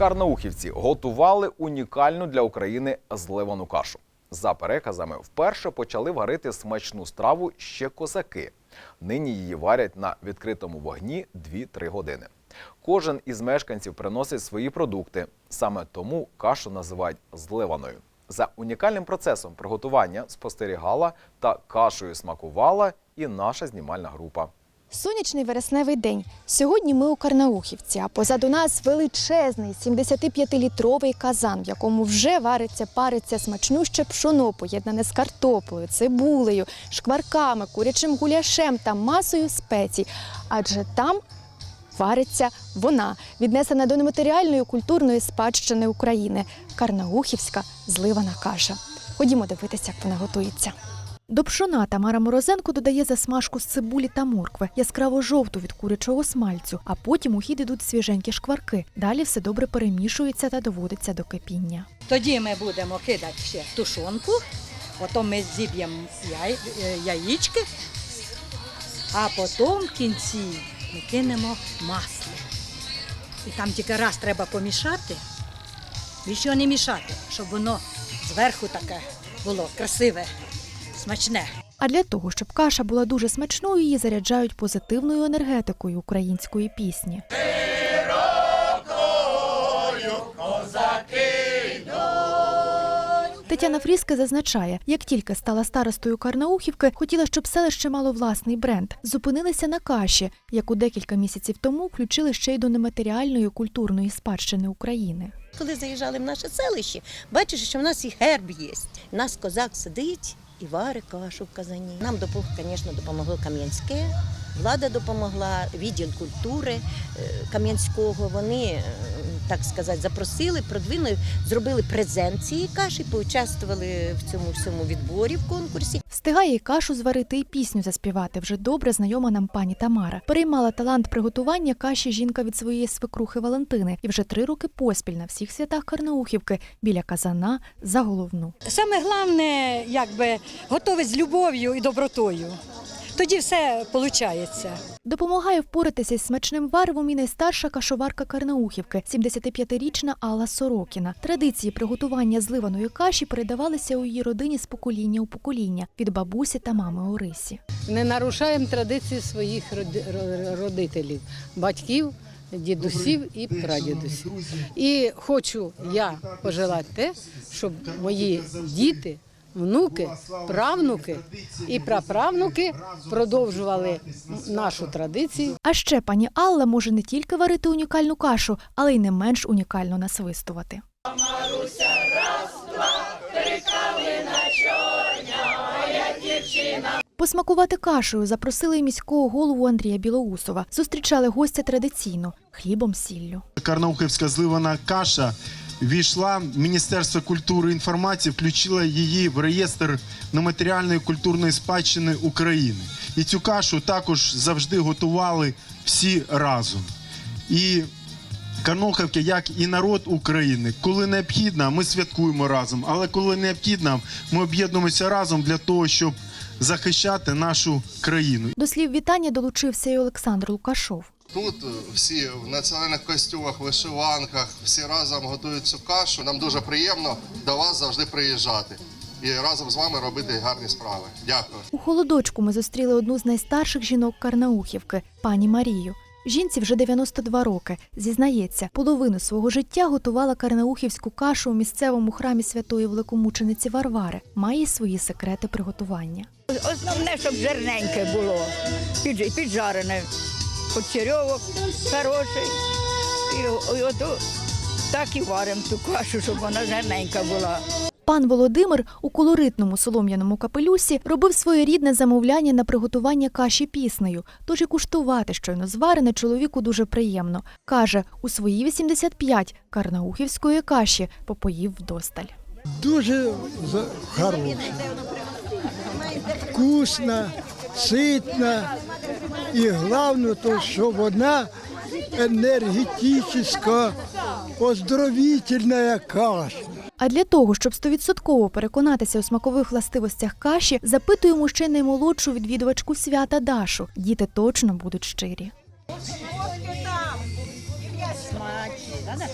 Карнаухівці готували унікальну для України зливану кашу. За переказами, вперше почали варити смачну страву ще козаки. Нині її варять на відкритому вогні 2-3 години. Кожен із мешканців приносить свої продукти. Саме тому кашу називають зливаною. За унікальним процесом приготування спостерігала та кашею смакувала і наша знімальна група. Сонячний вересневий день. Сьогодні ми у Карнаухівці, а позаду нас величезний 75-літровий казан, в якому вже вариться, париться смачнюще пшоно, поєднане з картоплею, цибулею, шкварками, курячим гуляшем та масою спецій. Адже там вариться вона, віднесена до нематеріальної культурної спадщини України Карнаухівська зливана каша. Ходімо дивитися, як вона готується. До пшона Тамара Морозенко додає засмажку з цибулі та моркви, яскраво жовту від курячого смальцю, а потім у хід ідуть свіженькі шкварки. Далі все добре перемішується та доводиться до кипіння. Тоді ми будемо кидати ще тушонку, потім ми зіб'ємо яй, е, яєчки, а потім в кінці ми кинемо масло. І там тільки раз треба помішати, більше не мішати, щоб воно зверху таке було красиве, смачне. А для того, щоб каша була дуже смачною, її заряджають позитивною енергетикою української пісні. Тетяна Фріска зазначає, як тільки стала старостою Карнаухівки, хотіла, щоб селище мало власний бренд. Зупинилися на каші, яку декілька місяців тому включили ще й до нематеріальної культурної спадщини України. Коли заїжджали в наше селище, бачиш, що в нас і герб є. У нас козак сидить і варить кашу в казані. Нам звісно, допомогло Кам'янське, влада допомогла, відділ культури е, Кам'янського. Вони, е, так сказати, запросили, продвинули, зробили презент цієї каші, поучаствували в цьому всьому відборі в конкурсі. Встигає і кашу зварити, і пісню заспівати. Вже добре знайома нам пані Тамара. Переймала талант приготування каші жінка від своєї свекрухи Валентини, і вже три роки поспіль на всіх святах Карнаухівки біля казана за головну. Саме головне, якби готовить з любов'ю і добротою. Тоді все виходить. Допомагає впоратися із смачним варевом і найстарша кашоварка Карнаухівки, 75-річна Алла Сорокіна. Традиції приготування зливаної каші передавалися у її родині з покоління у покоління від бабусі та мами Орисі. не нарушаємо традиції своїх роди- родителів, батьків, дідусів і прадідусів. І хочу я пожелати те, щоб мої діти, внуки, правнуки і праправнуки продовжували нашу традицію. А ще пані Алла може не тільки варити унікальну кашу, але й не менш унікально насвистувати. Маруся Посмакувати кашею запросили й міського голову Андрія Білоусова. Зустрічали гостя традиційно хлібом сіллю. Карнаухівська зливана каша війшла. Міністерство культури і інформації включило її в реєстр нематеріальної культурної спадщини України. І цю кашу також завжди готували всі разом. І Карнаухівки, як і народ України, коли необхідно, ми святкуємо разом. Але коли необхідно, ми об'єднуємося разом для того, щоб захищати нашу країну. До слів вітання долучився й Олександр Лукашов. Тут е, всі в національних костюмах, вишиванках, всі разом готують цю кашу. Нам дуже приємно до вас завжди приїжджати і разом з вами робити гарні справи. Дякую. У холодочку ми зустріли одну з найстарших жінок Карнаухівки пані Марію. Жінці вже 92 роки. Зізнається, половину свого життя готувала карнаухівську кашу у місцевому храмі святої великомучениці Варвари. Має свої секрети приготування. Основне, щоб жирненьке було, піджарене. Почерьовок хороший. І, і ото так і варимо ту кашу, щоб вона жирненька була. Пан Володимир у колоритному солом'яному капелюсі робив своєрідне замовляння на приготування каші піснею, тож і куштувати щойно зварене чоловіку дуже приємно. Каже, у свої 85 карнаухівської каші попоїв вдосталь. дуже хороша, вкусна, ситна і головне, то, що вона енергетична, оздоровительна каша. А для того, щоб стовідсотково переконатися у смакових властивостях каші, запитуємо ще наймолодшу відвідувачку свята Дашу. Діти точно будуть щирі. смачно.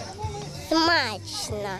Смачно.